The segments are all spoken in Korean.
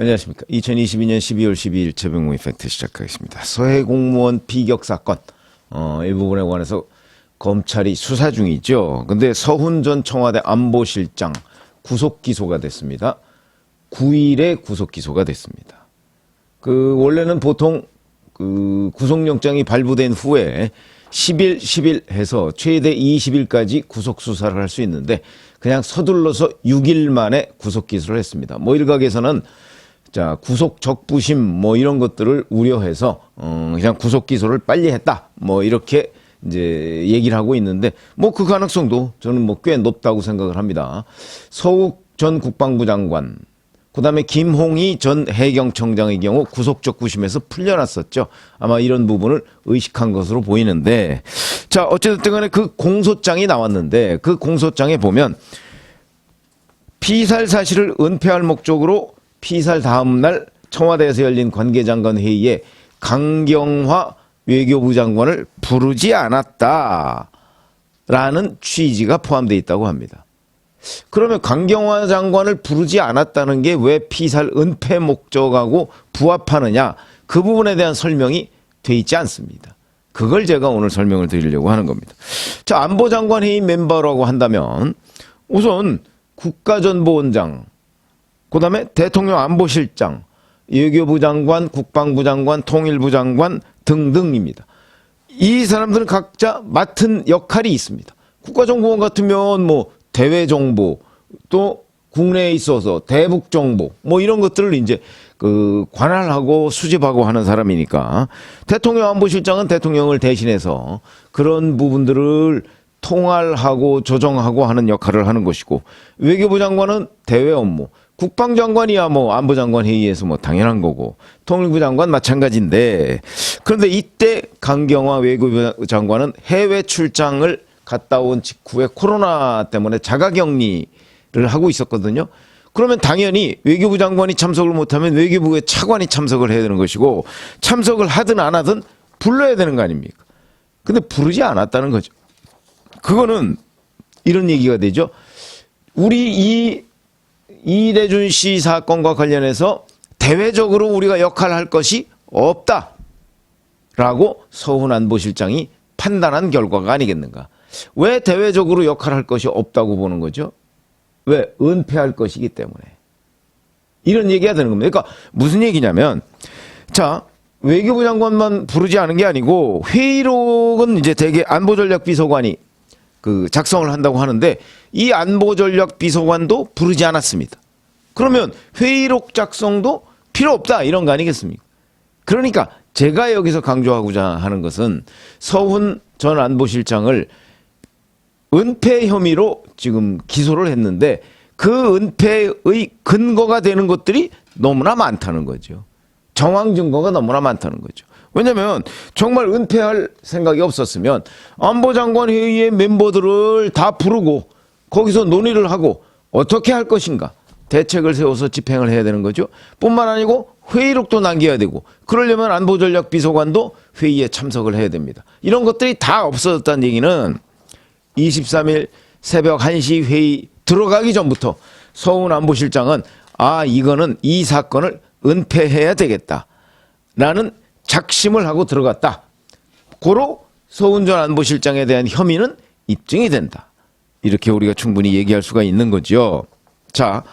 안녕하십니까. 2022년 12월 12일 최병무 이펙트 시작하겠습니다. 서해 공무원 비격 사건, 어, 이 부분에 관해서 검찰이 수사 중이죠. 근데 서훈 전 청와대 안보실장 구속 기소가 됐습니다. 9일에 구속 기소가 됐습니다. 그, 원래는 보통 그 구속영장이 발부된 후에 10일, 10일 해서 최대 20일까지 구속 수사를 할 수 있는데 그냥 서둘러서 6일 만에 구속 기소를 했습니다. 뭐 일각에서는 자 구속 적부심 뭐 이런 것들을 우려해서 어 그냥 구속 기소를 빨리 했다 뭐 이렇게 이제 얘기를 하고 있는데 뭐 그 가능성도 저는 뭐 꽤 높다고 생각을 합니다. 서욱 전 국방부 장관 그다음에 김홍희 전 해경청장의 경우 구속 적부심에서 풀려났었죠. 아마 이런 부분을 의식한 것으로 보이는데 자 어쨌든 간에 그 공소장이 나왔는데 그 공소장에 보면 피살 사실을 은폐할 목적으로 피살 다음 날 청와대에서 열린 관계장관 회의에 강경화 외교부 장관을 부르지 않았다라는 취지가 포함되어 있다고 합니다. 그러면 강경화 장관을 부르지 않았다는 게 왜 피살 은폐 목적하고 부합하느냐 그 부분에 대한 설명이 돼 있지 않습니다. 그걸 제가 오늘 설명을 드리려고 하는 겁니다. 자, 안보장관 회의 멤버라고 한다면 우선 국가전보원장, 그 다음에 대통령 안보실장, 외교부 장관, 국방부 장관, 통일부 장관 등등입니다. 이 사람들은 각자 맡은 역할이 있습니다. 국가정보원 같으면 뭐 대외정보 또 국내에 있어서 대북정보 뭐 이런 것들을 이제 그 관할하고 수집하고 하는 사람이니까 대통령 안보실장은 대통령을 대신해서 그런 부분들을 통할하고 조정하고 하는 역할을 하는 것이고 외교부 장관은 대외 업무 국방장관이야 뭐 안보장관 회의에서 뭐 당연한 거고 통일부 장관 마찬가지인데 그런데 이때 강경화 외교부 장관은 해외 출장을 갔다 온 직후에 코로나 때문에 자가격리를 하고 있었거든요. 그러면 당연히 외교부 장관이 참석을 못하면 외교부의 차관이 참석을 해야 되는 것이고 참석을 하든 안 하든 불러야 되는 거 아닙니까? 근데 부르지 않았다는 거죠. 그거는 이런 얘기가 되죠. 우리 이 이대준 씨 사건과 관련해서 대외적으로 우리가 역할을 할 것이 없다. 라고 서훈 안보실장이 판단한 결과가 아니겠는가. 왜 대외적으로 역할을 할 것이 없다고 보는 거죠? 왜? 은폐할 것이기 때문에. 이런 얘기가 되는 겁니다. 그러니까 무슨 얘기냐면, 자, 외교부 장관만 부르지 않은 게 아니고, 회의록은 이제 대개 안보전략비서관이 그 작성을 한다고 하는데, 이 안보전략 비서관도 부르지 않았습니다. 그러면 회의록 작성도 필요 없다. 이런 거 아니겠습니까? 그러니까 제가 여기서 강조하고자 하는 것은 서훈 전 안보실장을 은폐 혐의로 지금 기소를 했는데 그 은폐의 근거가 되는 것들이 너무나 많다는 거죠. 정황 증거가 너무나 많다는 거죠. 왜냐하면 정말 은폐할 생각이 없었으면 안보장관 회의의 멤버들을 다 부르고 거기서 논의를 하고 어떻게 할 것인가 대책을 세워서 집행을 해야 되는 거죠. 뿐만 아니고 회의록도 남겨야 되고 그러려면 안보전략 비서관도 회의에 참석을 해야 됩니다. 이런 것들이 다 없어졌다는 얘기는 23일 새벽 1시 회의 들어가기 전부터 서훈 안보실장은 아 이거는 이 사건을 은폐해야 되겠다 라는 작심을 하고 들어갔다. 고로 서훈 전 안보실장에 대한 혐의는 입증이 된다. 이렇게 우리가 충분히 얘기할 수가 있는 거죠. 자,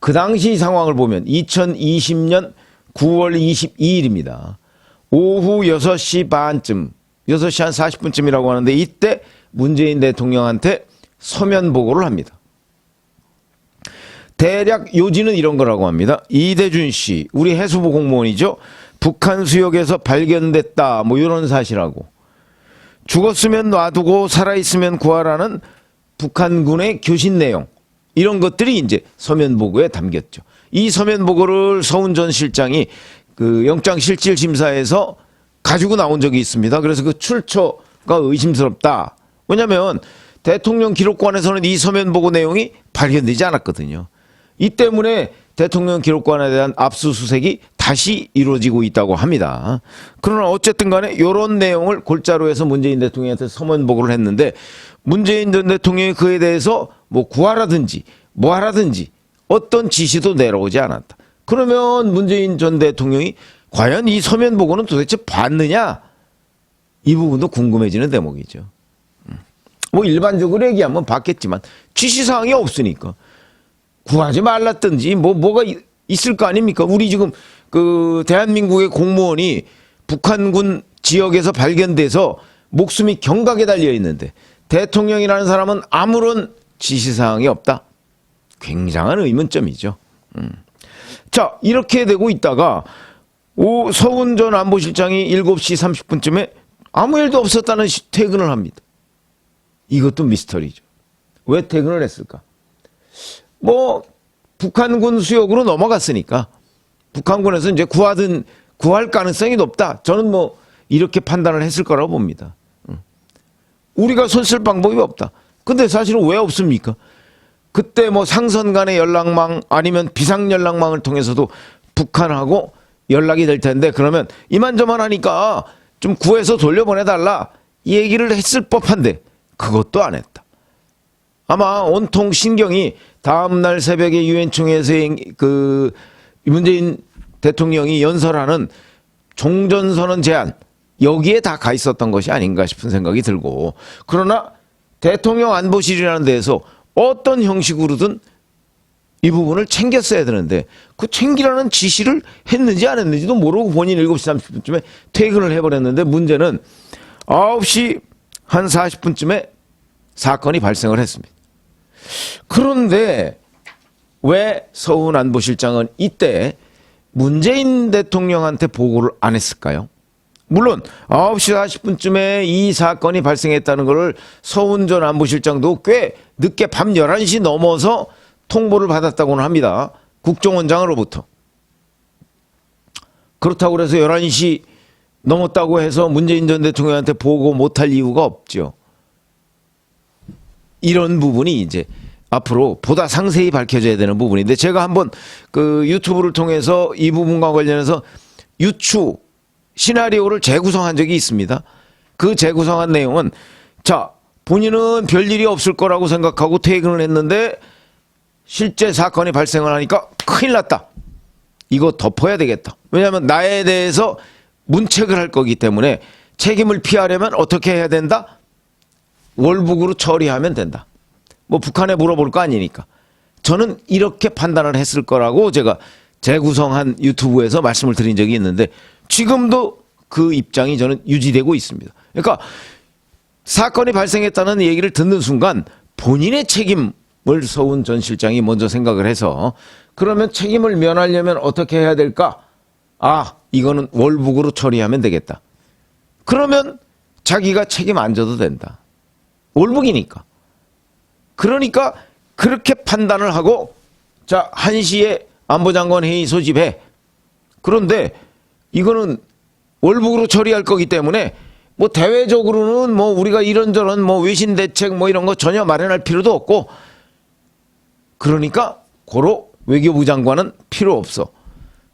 그 당시 상황을 보면 2020년 9월 22일입니다. 오후 6시 반쯤, 6시 한 40분쯤이라고 하는데 이때 문재인 대통령한테 서면 보고를 합니다. 대략 요지는 이런 거라고 합니다. 이대준 씨, 우리 해수부 공무원이죠. 북한 수역에서 발견됐다. 뭐 이런 사실하고 죽었으면 놔두고 살아있으면 구하라는 북한군의 교신 내용. 이런 것들이 이제 서면 보고에 담겼죠. 이 서면 보고를 서훈 전 실장이 그 영장 실질 심사에서 가지고 나온 적이 있습니다. 그래서 그 출처가 의심스럽다. 왜냐하면 대통령 기록관에서는 이 서면 보고 내용이 발견되지 않았거든요. 이 때문에 대통령 기록관에 대한 압수수색이 다시 이루어지고 있다고 합니다. 그러나 어쨌든 간에 이런 내용을 골자로 해서 문재인 대통령한테 서면 보고를 했는데 문재인 전 대통령이 그에 대해서 뭐 구하라든지 뭐 하라든지 어떤 지시도 내려오지 않았다. 그러면 문재인 전 대통령이 과연 이 서면 보고는 도대체 봤느냐? 이 부분도 궁금해지는 대목이죠. 음. 뭐 일반적으로 얘기하면 봤겠지만 지시사항이 없으니까 구하지 말랐든지 뭐 뭐가 이- 있을 거 아닙니까? 우리 지금 그 대한민국의 공무원이 북한군 지역에서 발견돼서 목숨이 경각에 달려 있는데 대통령이라는 사람은 아무런 지시사항이 없다. 굉장한 의문점이죠. 음. 자, 이렇게 되고 있다가 오, 서훈 전 안보실장이 7시 30분쯤에 아무 일도 없었다는 시- 퇴근을 합니다. 이것도 미스터리죠. 왜 퇴근을 했을까? 뭐 북한군 수역으로 넘어갔으니까 북한군에서 이제 구하든 구할 가능성이 높다. 저는 뭐 이렇게 판단을 했을 거라고 봅니다. 응. 우리가 손 쓸 방법이 없다. 근데 사실은 왜 없습니까? 그때 뭐 상선 간의 연락망 아니면 비상 연락망을 통해서도 북한하고 연락이 될 텐데 그러면 이만저만 하니까 좀 구해서 돌려보내달라 이 얘기를 했을 법한데 그것도 안 했다. 아마 온통 신경이 다음 날 새벽에 유엔 총회에서 행- 그 문재인 대통령이 연설하는 종전선언 제안 여기에 다 가 있었던 것이 아닌가 싶은 생각이 들고 그러나 대통령 안보실이라는 데에서 어떤 형식으로든 이 부분을 챙겼어야 되는데 그 챙기라는 지시를 했는지 안 했는지도 모르고 본인 7시 30분쯤에 퇴근을 해버렸는데 문제는 9시 한 40분쯤에 사건이 발생을 했습니다. 그런데 왜 서훈 안보실장은 이때 문재인 대통령한테 보고를 안 했을까요? 물론 9시 40분쯤에 이 사건이 발생했다는 것을 서훈 전 안보실장도 꽤 늦게 밤 11시 넘어서 통보를 받았다고는 합니다. 국정원장으로부터. 그렇다고 그래서 11시 넘었다고 해서 문재인 전 대통령한테 보고 못할 이유가 없죠. 이런 부분이 이제 앞으로 보다 상세히 밝혀져야 되는 부분인데 제가 한번 그 유튜브를 통해서 이 부분과 관련해서 유추 시나리오를 재구성한 적이 있습니다. 그 재구성한 내용은 자 본인은 별일이 없을 거라고 생각하고 퇴근을 했는데 실제 사건이 발생을 하니까 큰일 났다. 이거 덮어야 되겠다. 왜냐하면 나에 대해서 문책을 할 거기 때문에 책임을 피하려면 어떻게 해야 된다? 월북으로 처리하면 된다. 뭐 북한에 물어볼 거 아니니까. 저는 이렇게 판단을 했을 거라고 제가 재구성한 유튜브에서 말씀을 드린 적이 있는데 지금도 그 입장이 저는 유지되고 있습니다. 그러니까 사건이 발생했다는 얘기를 듣는 순간 본인의 책임을 서훈 전 실장이 먼저 생각을 해서 그러면 책임을 면하려면 어떻게 해야 될까? 아, 이거는 월북으로 처리하면 되겠다. 그러면 자기가 책임 안 져도 된다. 월북이니까. 그러니까 그렇게 판단을 하고 자, 1시에 안보장관 회의 소집해. 그런데 이거는 월북으로 처리할 거기 때문에 뭐 대외적으로는 뭐 우리가 이런저런 뭐 외신 대책 뭐 이런 거 전혀 마련할 필요도 없고 그러니까 고로 외교부 장관은 필요 없어.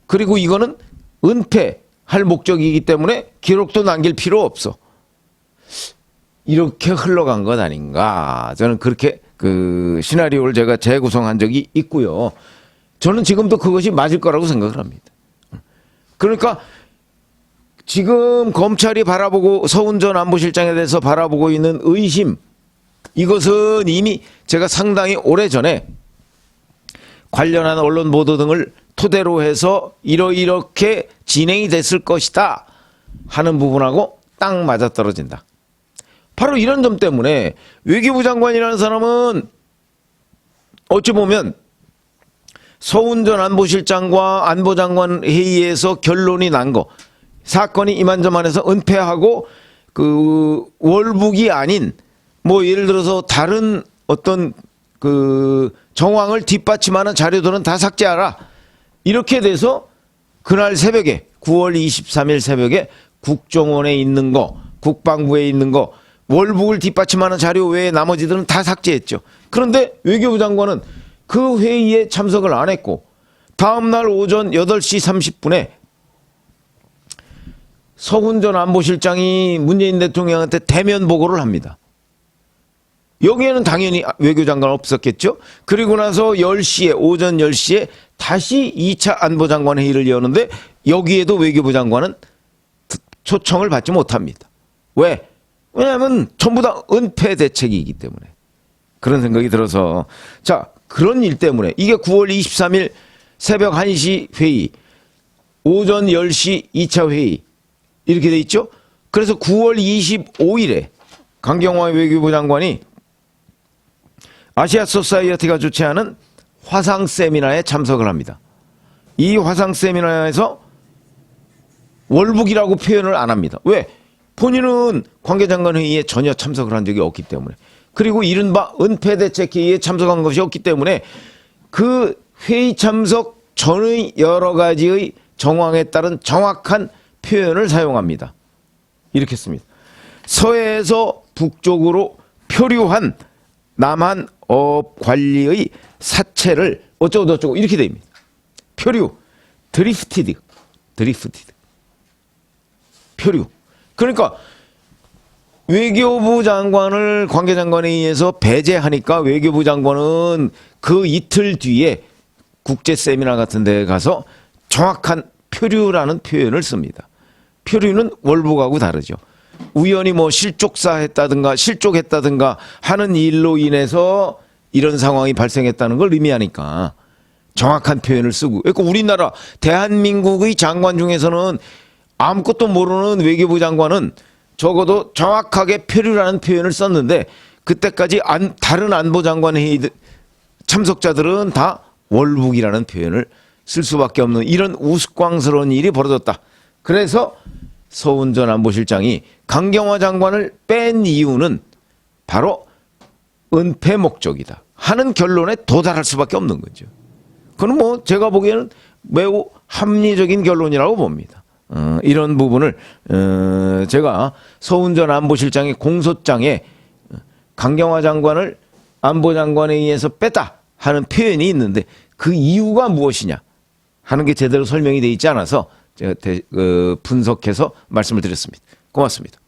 그리고 이거는 은폐할 목적이기 때문에 기록도 남길 필요 없어. 이렇게 흘러간 것 아닌가. 저는 그렇게 그 시나리오를 제가 재구성한 적이 있고요. 저는 지금도 그것이 맞을 거라고 생각을 합니다. 그러니까 지금 검찰이 바라보고 서훈 전 안보실장에 대해서 바라보고 있는 의심 이것은 이미 제가 상당히 오래 전에 관련한 언론 보도 등을 토대로 해서 이러이렇게 진행이 됐을 것이다 하는 부분하고 딱 맞아떨어진다. 바로 이런 점 때문에 외교부 장관이라는 사람은 어찌 보면 서훈 전 안보실장과 안보장관 회의에서 결론이 난 거 사건이 이만저만해서 은폐하고 그 월북이 아닌 뭐 예를 들어서 다른 어떤 그 정황을 뒷받침하는 자료들은 다 삭제하라. 이렇게 돼서 그날 새벽에 9월 23일 새벽에 국정원에 있는 거 국방부에 있는 거 월북을 뒷받침하는 자료 외에 나머지들은 다 삭제했죠. 그런데 외교부 장관은 그 회의에 참석을 안 했고 다음날 오전 8시 30분에 서훈 전 안보실장이 문재인 대통령한테 대면 보고를 합니다. 여기에는 당연히 외교장관 없었겠죠. 그리고 나서 10시에 오전 10시에 다시 2차 안보장관 회의를 여는데 여기에도 외교부 장관은 초청을 받지 못합니다. 왜? 왜냐하면 전부 다 은폐 대책이기 때문에 그런 생각이 들어서 자 그런 일 때문에 이게 9월 23일 새벽 1시 회의 오전 10시 2차 회의 이렇게 돼 있죠. 그래서 9월 25일에 강경화 외교부 장관이 아시아 소사이어티가 주최하는 화상 세미나에 참석을 합니다. 이 화상 세미나에서 월북이라고 표현을 안 합니다. 왜? 본인은 관계장관 회의에 전혀 참석을 한 적이 없기 때문에 그리고 이른바 은폐대책 회의에 참석한 것이 없기 때문에 그 회의 참석 전의 여러 가지의 정황에 따른 정확한 표현을 사용합니다. 이렇게 씁니다. 서해에서 북쪽으로 표류한 남한 어업 관리의 사체를 어쩌고 저쩌고 이렇게 됩니다. 표류, 드리프티드, 드리프티드. 표류. 그러니까 외교부 장관을 관계장관에 의해서 배제하니까 외교부 장관은 그 이틀 뒤에 국제 세미나 같은 데 가서 정확한 표류라는 표현을 씁니다. 표류는 월북하고 다르죠. 우연히 뭐 실족사했다든가 실족했다든가 하는 일로 인해서 이런 상황이 발생했다는 걸 의미하니까 정확한 표현을 쓰고. 그러니까 우리나라 대한민국의 장관 중에서는 아무것도 모르는 외교부 장관은 적어도 정확하게 표류라는 표현을 썼는데 그때까지 안, 다른 안보 장관 회의 참석자들은 다 월북이라는 표현을 쓸 수밖에 없는 이런 우스꽝스러운 일이 벌어졌다. 그래서 서훈 전 안보실장이 강경화 장관을 뺀 이유는 바로 은폐 목적이다 하는 결론에 도달할 수밖에 없는 거죠. 그건 뭐 제가 보기에는 매우 합리적인 결론이라고 봅니다. 어, 이런 부분을 어, 제가 서훈전 안보실장의 공소장에 강경화 장관을 안보장관에 의해서 뺐다 하는 표현이 있는데 그 이유가 무엇이냐 하는 게 제대로 설명이 돼 있지 않아서 제가 대- 그 분석해서 말씀을 드렸습니다. 고맙습니다.